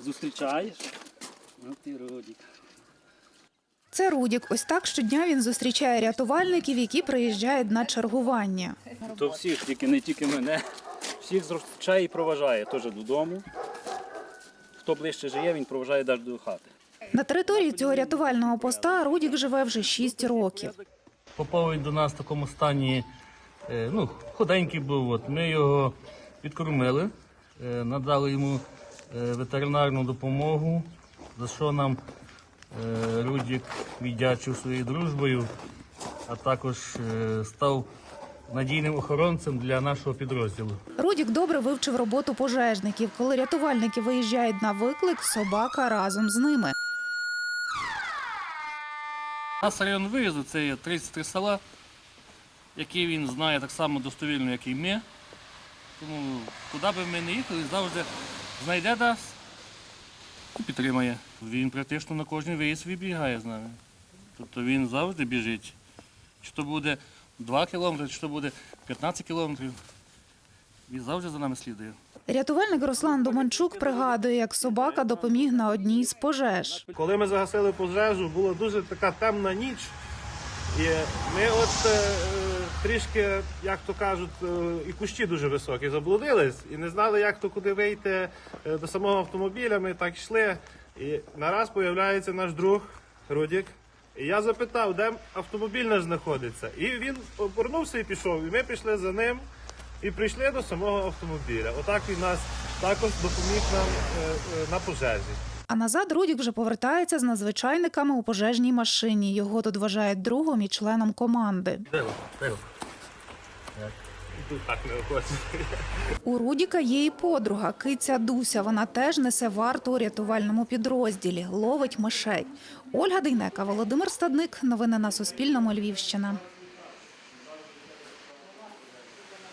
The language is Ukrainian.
Зустрічаєш? Ну ти родік. Це Рудік. Ось так щодня він зустрічає рятувальників, які приїжджають на чергування. То всіх, тільки не тільки мене. Всіх зустрічає і проважає теж додому. Хто ближче живе, він проважає навіть до хати. На території цього рятувального поста Рудік живе вже 6 років. Попав він до нас в такому стані ну, худенький був. От. Ми його відкормили, е, надали йому е, ветеринарну допомогу, за що нам е, Рудік віддячив своєю дружбою, а також е, став надійним охоронцем для нашого підрозділу. Рудік добре вивчив роботу пожежників. Коли рятувальники виїжджають на виклик, собака разом з ними. У нас район виїзду це є 33 села, які він знає так само достовірно, як і ми. Тому куди би ми не їхали, завжди знайде нас і підтримає. Він практично на кожний виїзд вибігає з нами. Тобто він завжди біжить. Чи то буде 2 кілометри, чи то буде 15 кілометрів. Він завжди за нами слідує. Рятувальник Руслан Доманчук пригадує, як собака допоміг на одній з пожеж. Коли ми загасили пожежу, була дуже така темна ніч. І ми от е, трішки, як то кажуть, е, і кущі дуже високі, заблудились і не знали, як то куди вийти е, до самого автомобіля. Ми так йшли. І нараз з'являється наш друг Рудік. І я запитав, де автомобіль наш знаходиться. І він обернувся і пішов. І ми пішли за ним і прийшли до самого автомобіля. Отак він нас також допоміг нам е, на пожежі. А назад Рудік вже повертається з надзвичайниками у пожежній машині. Його тут вважають другом і членом команди. У Рудіка є і подруга, киця Дуся. Вона теж несе варту у рятувальному підрозділі, ловить мишей. Ольга Дейнека, Володимир Стадник. Новини на Суспільному. Львівщина.